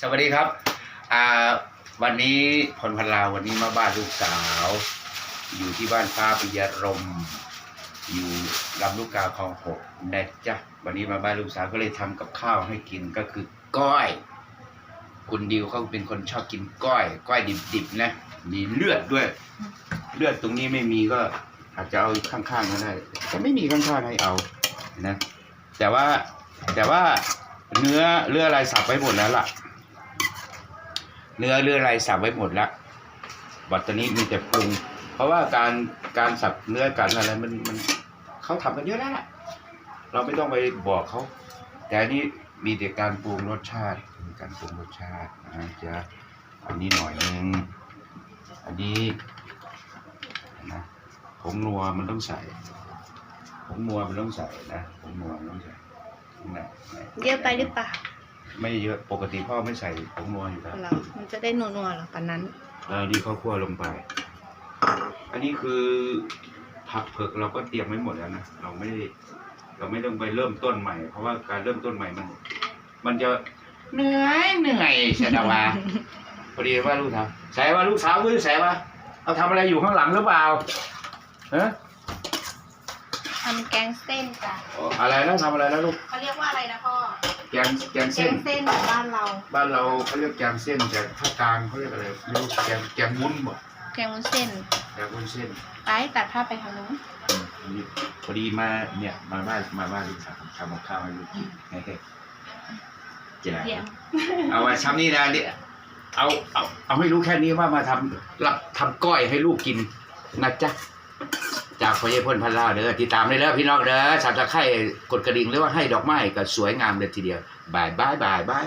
สวัสดีครับอ่าวันนี้พลพันลาวันนี้มาบ้านลูกสาว อยู่ที่บ้านฟ้าปิยรม อยู่ลำลูกกาคลองหกนะจ๊ะวันนี้มาบ้านลูกสาวก็เลยทำกับข้าวให้กินก็คือก้อย คุณดิวเขาเป็นคนชอบกินก้อย ก้อยดิบๆนะมีเลือดด้วย เลือดตรงนี้ไม่มีก็อาจจะเอาข้างๆก็ได้แต่ไม่มีข้างๆให้เอานะแต่ว่าแต่ว่าเนื้อเลือดอะไรสับไว้หมดแล้วล่ะ เนื้อเลืออะไรสับไว้หมดแล้วบัดตอนนี้มีแต่ปรุง เพราะว่าการการสับเนื้อการอะไรมันมันเขาทำกันเยอะแล้วล่ะเราไม่ต้องไปบอกเขา แต่อันนี้มีแต่การปรุงรสชาติการปรุงรสชาตินะจ๊ะอันนี้หน่อยนึงอันนี้นะผงนัวมันต้องใส่ผงนัวมันต้องใส่นะผงนัวมันต้องใส่เยอะไปหรือเปล่า ไม่เยอะปกติพ่อไม่ใส่ผงนัวอยู่แล้วเรามันจะได้นัวๆเหรอปานนั้นเออนี่ข้าวคั่วลงไป อันนี้คือผักเผือกเราก็เตรียมไว้หมดแล้วนะเราไม่ได้เราไม่ต้องไปเริ่มต้นใหม่ เพราะว่าการเริ่มต้นใหม่มัน มันจะเหนื่อยเหนื่อยเสียดาวาพอดีว่าลูกสาวใส่ว่าลูกสาวก็ใส่ว่าเอาทำอะไรอยู่ข้างหลังหรือเปล่าเออทำแกงเส้นจ้ะอะไรแล้วทำอะไรแล้วลูกเขาเรียกว่าอะไรนะพ่อแก งแกงแกเส้นงเส้นแบบบ้านเรา บ้านเราเขาเรียกแกงเส้นแต่ภาคกลางเขาเรียกอะไรไม่รู้แกงแกงวุ้นบ่แกงวุ้นเส้นแกงวุ้นเส้นไปตัดภาพไปทางนู้นนี่พอดีมาเนี่ยมาบ้านมาบ้านลูกสาวทำกับข้าวให้ลูกกินให้ให้แจกเยี่ยมเอาไว้ช้ำนี่นะเนี่ยเอาเอาเอาให้รู้แค่นี้ว่ามาทำรับทำก้อยให้ลูกกินนะจ๊ะ จากพยพนพันลาเด้อติดตามได้แล้วพี่น้องเด้อสับตะไคร่กดกระดิ่งหรือว่าให้ดอกไม้ก็สวยงามเลยทีเดียวบายบายบายบาย